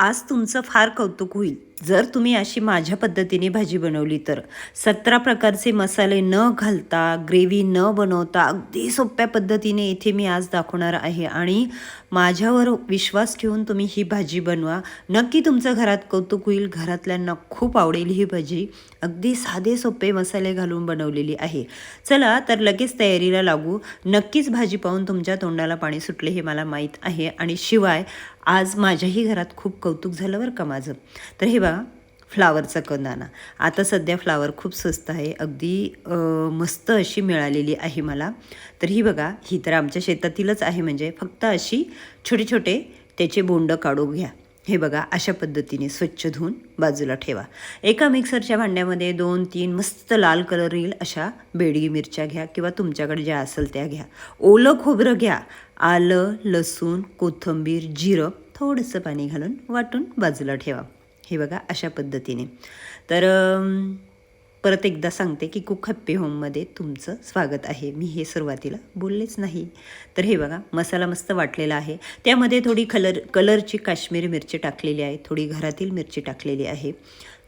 आज तुमचं फार कौतुक होईल. जर तुम्ही अशी माझ्या पद्धतीने भाजी बनवली तर सतरा प्रकारचे मसाले न घालता ग्रेव्ही न बनवता अगदी सोप्या पद्धतीने इथे मी आज दाखवणार आहे आणि माझ्यावर विश्वास ठेवून तुम्ही ही भाजी बनवा. नक्की तुमचं घरात कौतुक होईल. घरातल्यांना खूप आवडेल ही भाजी. अगदी साधे सोपे मसाले घालून बनवलेली आहे. चला तर लगेच तयारीला लागू. नक्कीच भाजी पाहून तुमच्या तोंडाला पाणी सुटले हे मला माहीत आहे. आणि शिवाय आज माझ्याही घरात खूप कौतुक झालं बरं का माझं. तर हे बघा फ्लावरचा कंदाना. आता सध्या फ्लावर खूप स्वस्त आहे. अगदी मस्त अशी मिळालेली आहे मला. तर ही बघा ही तर आमच्या शेतातीलच आहे. म्हणजे फक्त अशी छोटे छोटे त्याचे बोंड काढून घ्या. हे बघा अशा पद्धतीने स्वच्छ धुवून बाजूला ठेवा. एका मिक्सरच्या भांड्यामध्ये दोन तीन मस्त लाल कलर येईल अशा बेडगी मिरच्या घ्या किंवा तुमच्याकडे ज्या असेल त्या घ्या. ओलं खोबरं घ्या. आलं लसूण कोथिंबीर जिरं थोडंसं पाणी घालून वाटून बाजूला ठेवा. हे बघा अशा पद्धतीने. तर परत एकदा सांगते की कुक हॅप्पी होममध्ये तुमचं स्वागत आहे. मी हे सुरुवातीला बोललेच नाही. तर हे बघा मसाला मस्त वाटलेला आहे. त्यामध्ये थोडी कलर कलरची काश्मीरी मिरची टाकलेली आहे. थोडी घरातील मिरची टाकलेली आहे.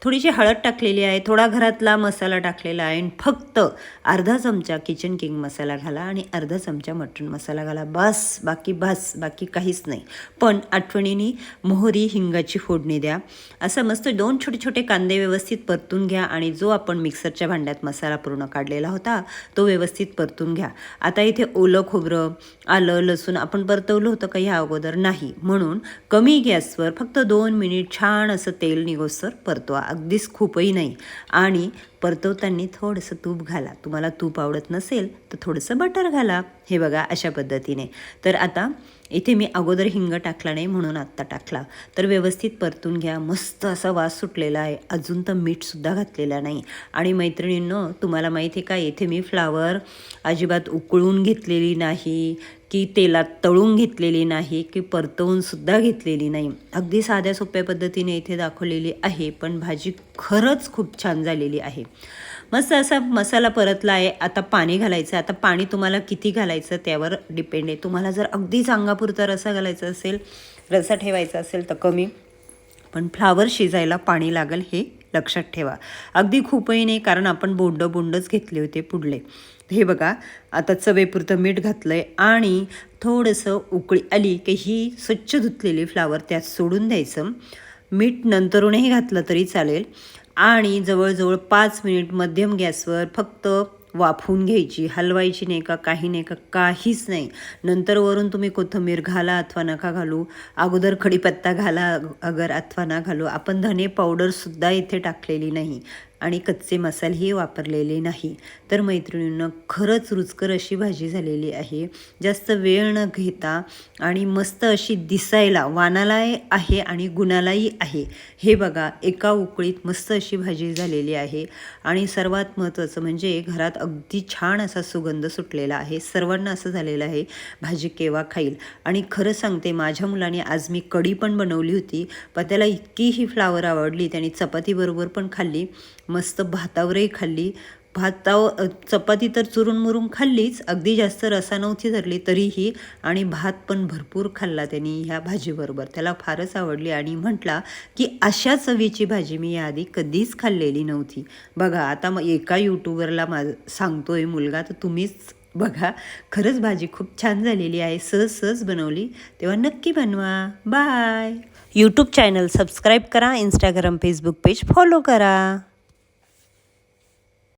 थोडीशी हळद टाकलेली आहे थोडा घरातला मसाला टाकलेला आहे आणि फक्त अर्धा चमचा किचन किंग मसाला घाला आणि अर्धा चमचा मटण मसाला घाला. बस बाकी बस बाकी काहीच नाही. पण आठवणीने मोहरी हिंगाची फोडणी द्या. असं मस्त दोन छोटे छोटे कांदे व्यवस्थित परतून घ्या आणि जो आपण मिक्सरच्या भांड्यात मसाला पूर्ण काढलेला होता तो व्यवस्थित परतून घ्या. आता इथे ओलं खोबरं आलं लसूण आपण परतवलं होतं का ह्या अगोदर? नाही. म्हणून कमी गॅसवर फक्त दोन मिनिट छान असं तेल निघोसर परतवा. अगदीच खूपही नाही. आणि परतवताना थोडंसं तूप घाला. तुम्हाला तूप आवडत नसेल तर थोडंसं बटर घाला. हे बघा अशा पद्धतीने. तर आता इथे मी अगोदर हिंग टाकला नाही म्हणून आत्ता टाकला. तर व्यवस्थित परतून घ्या. मस्त असा वास सुटलेला आहे. अजून तर मीठसुद्धा घातलेला नाही. आणि मैत्रिणींनो तुम्हाला माहिती आहे का? इथे मी फ्लावर अजिबात उकळून घेतलेली नाही. की तेलात तळून घेतलेली नाही की परतवून सुद्धा घेतलेली नाही. अगदी साध्या सोप्या पद्धतीने इथे दाखवलेली आहे पण भाजी खरंच खूप छान झालेली आहे. मस्त असा मसाला परतला आहे. आता पाणी घालायचं आता पाणी तुम्हाला किती घालायचं त्यावर डिपेंड आहे. तुम्हाला जर अगदीच अंगापुरता रसा घालायचा असेल रसा ठेवायचा असेल तर कमी. पण फ्लावर शिजायला पाणी लागेल हे लक्षात ठेवा. अगदी खूपही नाही कारण आपण बोंड बोंडच घेतले होते पुढले. हे बघा आता चवेपुरतं मीठ घातलं आहे आणि थोडंसं उकळी आली की ही स्वच्छ धुतलेली फ्लावर त्यात सोडून द्यायचं. मीठ नंतरूनही घातलं तरी चालेल. आणि जवळजवळ पाच मिनिट मध्यम गॅसवर फक्त वाफवून घ्यायची हलवायची नाही का काही नाही का काहीच नाही. नंतर वरून तुम्ही कोथिंबीर घाला अथवा नका घालू. अगोदर खडीपत्ता घाला अगर अथवा ना घालू. आपण धने पावडरसुद्धा इथे टाकलेली नाही. आणि कच्चे मसालेही वापरलेले नाही. तर मैत्रिणींना खरंच रुचकर अशी भाजी झालेली आहे. जास्त वेळ न घेता आणि मस्त अशी दिसायला वानालाही आहे आणि गुणालाही आहे. हे बघा एका उकळीत मस्त अशी भाजी झालेली आहे. आणि सर्वात महत्त्वाचं म्हणजे घरात अगदी छान असा सुगंध सुटलेला आहे. सर्वांना असं झालेलं आहे भाजी केव्हा खाईल? आणि खरं सांगते माझ्या मुलाने आज मी कढी पण बनवली होती पण त्याला इतकी ही फ्लावर आवडली त्याने चपातीबरोबर पण खाल्ली. मस्त भातावरही खाल्ली. भातावर चपाती तर चुरून मुरून खाल्लीच अगदी जास्त रसा नव्हती धरली तरीही आणि भात पण भरपूर खाल्ला त्यांनी ह्या भाजीबरोबर. त्याला फारच आवडली आणि म्हटला की अशा चवीची भाजी मी याआधी कधीच खाल्लेली नव्हती. बघा आता मग एका यूट्यूबरला मा सांगतोय मुलगा तर तुम्हीच बघा. खरंच भाजी खूप छान झालेली आहे सहज सहज बनवली. तेव्हा नक्की बनवा. बाय. यूट्यूब चॅनल सबस्क्राईब करा इंस्टाग्राम फेसबुक पेज फॉलो करा.